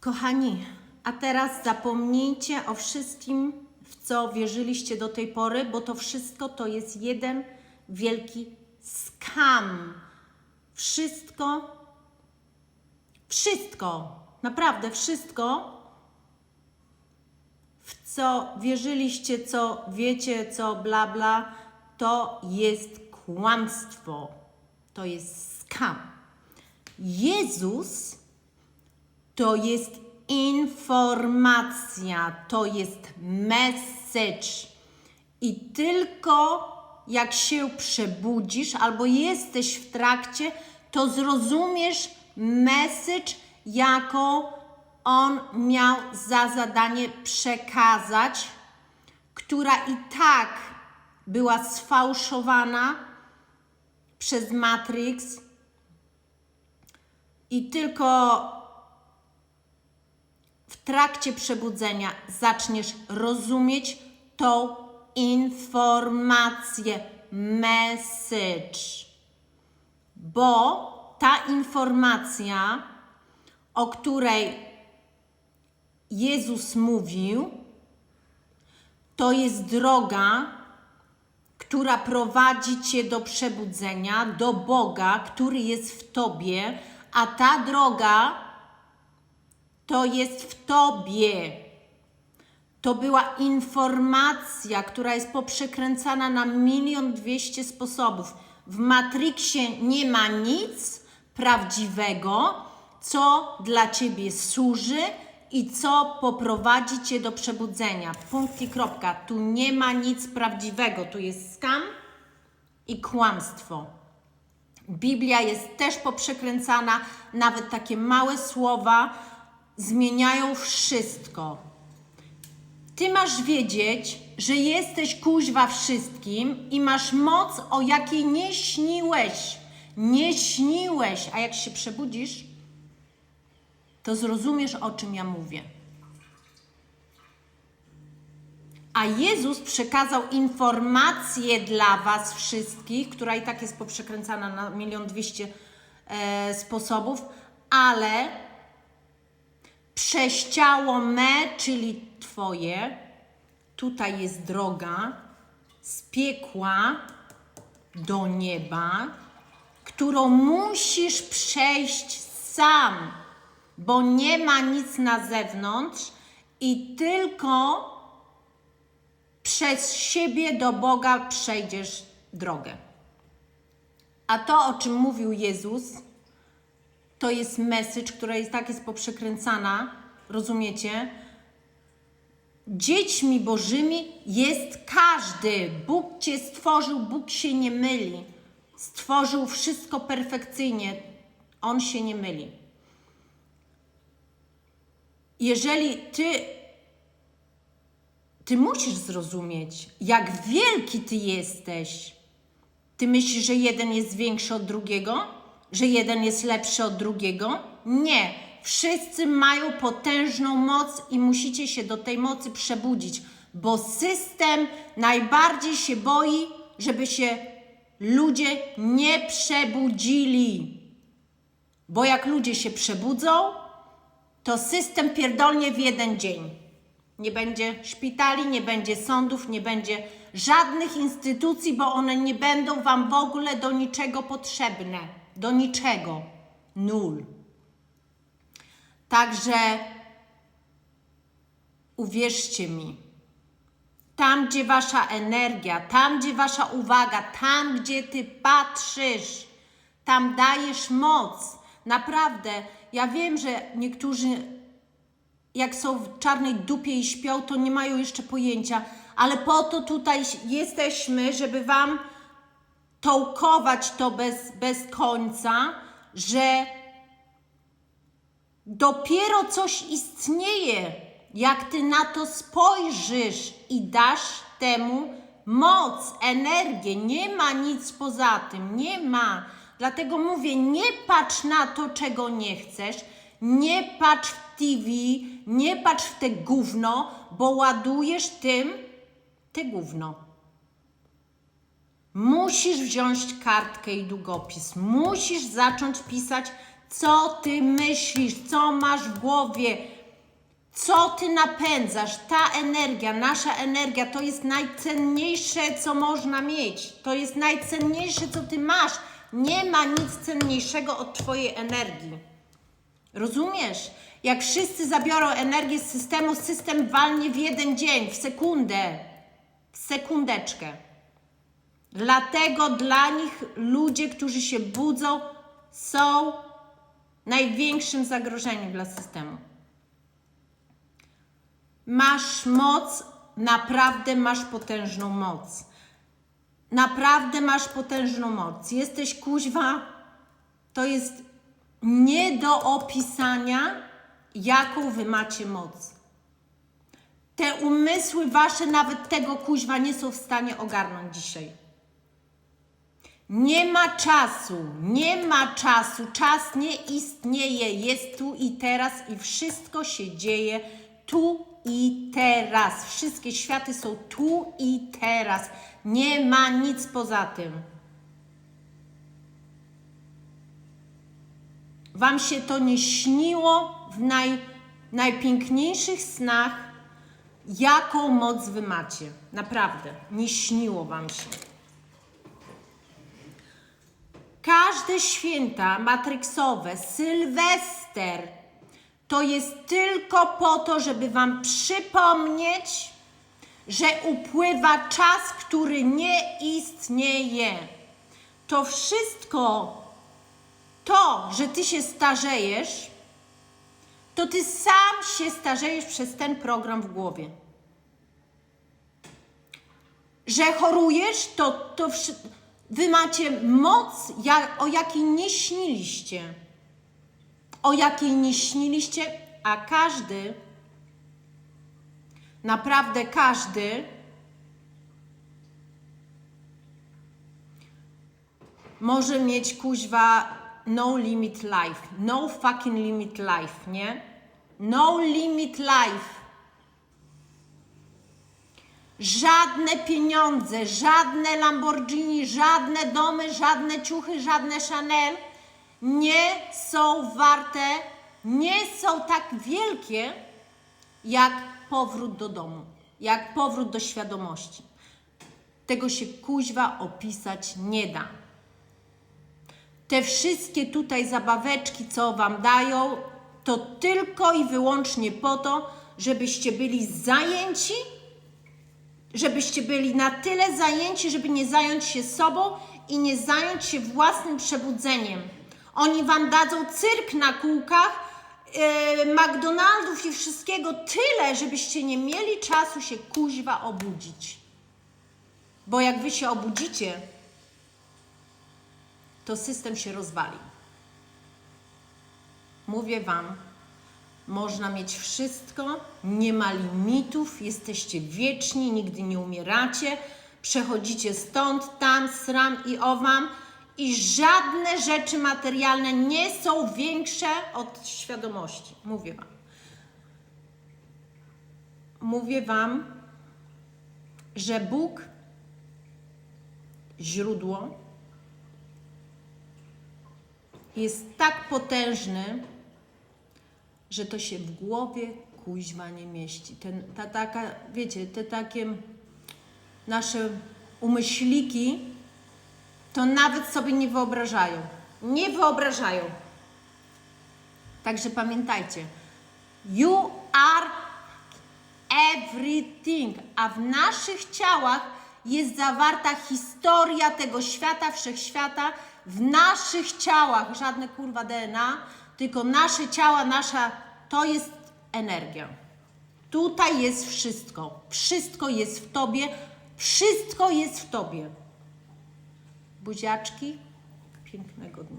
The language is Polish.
Kochani, a teraz zapomnijcie o wszystkim, w co wierzyliście do tej pory, bo to wszystko to jest jeden wielki skam. Wszystko, wszystko, naprawdę wszystko, w co wierzyliście, co wiecie, co bla bla, to jest kłamstwo. To jest skam. Jezus to jest informacja, to jest message. I tylko jak się przebudzisz albo jesteś w trakcie, to zrozumiesz message, jaką on miał za zadanie przekazać, która i tak była sfałszowana przez Matrix i tylko trakcie przebudzenia zaczniesz rozumieć tą informację, message. Bo ta informacja, o której Jezus mówił, to jest droga, która prowadzi cię do przebudzenia, do Boga, który jest w tobie, a ta droga to jest w tobie. To była informacja, która jest poprzekręcana na milion dwieście sposobów. W Matrixie nie ma nic prawdziwego, co dla ciebie służy i co poprowadzi cię do przebudzenia. Punkt i kropka. Tu nie ma nic prawdziwego. Tu jest skam i kłamstwo. Biblia jest też poprzekręcana, nawet takie małe słowa zmieniają wszystko. Ty masz wiedzieć, że jesteś kuźwa wszystkim i masz moc, o jakiej nie śniłeś. Nie śniłeś, a jak się przebudzisz, to zrozumiesz, o czym ja mówię. A Jezus przekazał informację dla Was wszystkich, która i tak jest poprzekręcana na milion dwieście e, sposobów, ale przez ciało me, czyli Twoje, tutaj jest droga z piekła do nieba, którą musisz przejść sam, bo nie ma nic na zewnątrz i tylko przez siebie do Boga przejdziesz drogę. A to, o czym mówił Jezus, to jest message, która jest tak jest poprzekręcana, rozumiecie? Dziećmi Bożymi jest każdy. Bóg cię stworzył, Bóg się nie myli. Stworzył wszystko perfekcyjnie. On się nie myli. Jeżeli ty ty musisz zrozumieć, jak wielki ty jesteś. Ty myślisz, że jeden jest większy od drugiego? Że jeden jest lepszy od drugiego? Nie. Wszyscy mają potężną moc i musicie się do tej mocy przebudzić, bo system najbardziej się boi, żeby się ludzie nie przebudzili. Bo jak ludzie się przebudzą, to system pierdolnie w jeden dzień. Nie będzie szpitali, nie będzie sądów, nie będzie żadnych instytucji, bo one nie będą Wam w ogóle do niczego potrzebne. Do niczego. Nul. Także uwierzcie mi, tam gdzie Wasza energia, tam gdzie Wasza uwaga, tam gdzie Ty patrzysz, tam dajesz moc. Naprawdę, ja wiem, że niektórzy jak są w czarnej dupie i śpią, to nie mają jeszcze pojęcia, ale po to tutaj jesteśmy, żeby Wam tołkować to bez, bez końca, że dopiero coś istnieje, jak Ty na to spojrzysz i dasz temu moc, energię. Nie ma nic poza tym, nie ma. Dlatego mówię, nie patrz na to, czego nie chcesz, nie patrz w TV, nie patrz w te gówno, bo ładujesz tym te gówno. Musisz wziąć kartkę i długopis. Musisz zacząć pisać co ty myślisz, co masz w głowie, co ty napędzasz. Ta energia, nasza energia, to jest najcenniejsze, co można mieć. To jest najcenniejsze, co ty masz. Nie ma nic cenniejszego od twojej energii. Rozumiesz? Jak wszyscy zabiorą energię z systemu, system walnie w jeden dzień, w sekundę, w sekundeczkę. Dlatego dla nich ludzie, którzy się budzą, są największym zagrożeniem dla systemu. Masz moc, naprawdę masz potężną moc. Naprawdę masz potężną moc. Jesteś kuźwa, to jest nie do opisania, jaką wy macie moc. Te umysły wasze nawet tego kuźwa nie są w stanie ogarnąć dzisiaj. Nie ma czasu, nie ma czasu, czas nie istnieje, jest tu i teraz i wszystko się dzieje tu i teraz. Wszystkie światy są tu i teraz. Nie ma nic poza tym. Wam się to nie śniło w naj, najpiękniejszych snach, jaką moc wy macie. Naprawdę, nie śniło Wam się. Każde święta matryksowe, Sylwester, to jest tylko po to, żeby Wam przypomnieć, że upływa czas, który nie istnieje. To wszystko, to, że Ty się starzejesz, to Ty sam się starzejesz przez ten program w głowie. Że chorujesz, to, to wszy- Wy macie moc, o jakiej nie śniliście. O jakiej nie śniliście, a każdy, naprawdę każdy, może mieć kuźwa no limit life. No fucking limit life, nie? No limit life. Żadne pieniądze, żadne Lamborghini, żadne domy, żadne ciuchy, żadne Chanel nie są warte, nie są tak wielkie jak powrót do domu, jak powrót do świadomości. Tego się kuźwa opisać nie da. Te wszystkie tutaj zabaweczki, co Wam dają, to tylko i wyłącznie po to, żebyście byli zajęci, żebyście byli na tyle zajęci, żeby nie zająć się sobą i nie zająć się własnym przebudzeniem. Oni Wam dadzą cyrk na kółkach, yy, McDonaldów i wszystkiego tyle, żebyście nie mieli czasu się kuźwa obudzić. Bo jak Wy się obudzicie, to system się rozwali. Mówię Wam, można mieć wszystko, nie ma limitów, jesteście wieczni, nigdy nie umieracie, przechodzicie stąd, tam, sram i owam i żadne rzeczy materialne nie są większe od świadomości. Mówię Wam. Mówię Wam, że Bóg, źródło, jest tak potężny, że to się w głowie kuźwa nie mieści. Ten, ta taka, wiecie, te takie nasze umyśliki to nawet sobie nie wyobrażają. Nie wyobrażają. Także pamiętajcie, you are everything, a w naszych ciałach jest zawarta historia tego świata, wszechświata, w naszych ciałach, żadne kurwa DNA, tylko nasze ciała, nasza, to jest energia. Tutaj jest wszystko. Wszystko jest w tobie, wszystko jest w tobie. Buziaczki, pięknego dnia.